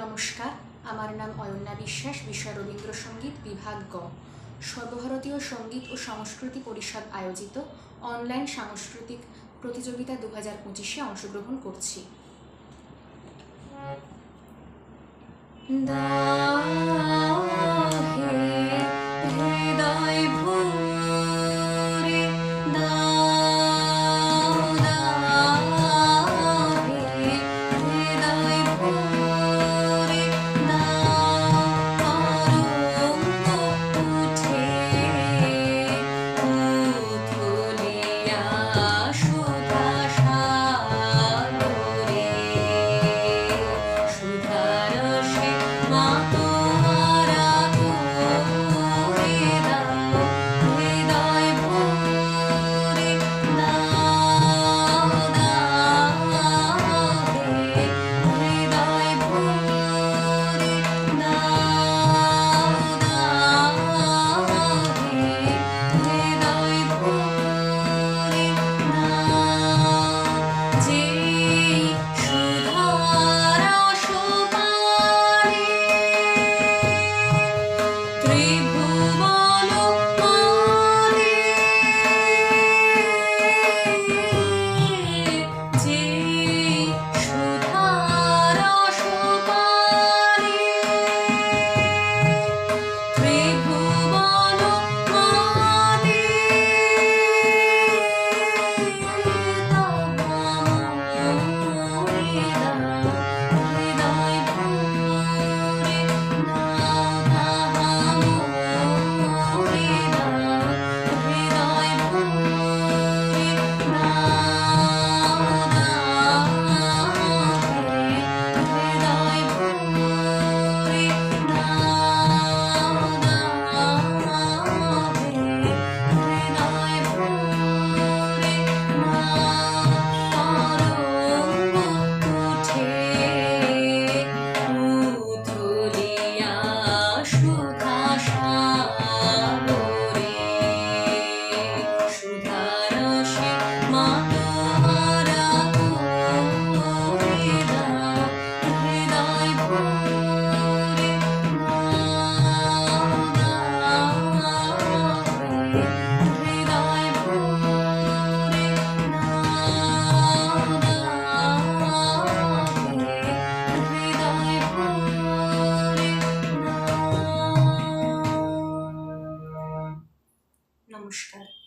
নমস্কার, আমার নাম অয়ন্যা বিশ্বাস, বিষয় রবীন্দ্রসঙ্গীত বিভাগ গ। সর্বভারতীয় সংগীত ও সংস্কৃতি পরিষদ আয়োজিত অনলাইন সাংস্কৃতিক প্রতিযোগিতা দু হাজার পঁচিশে অংশগ্রহণ করছি। 就是。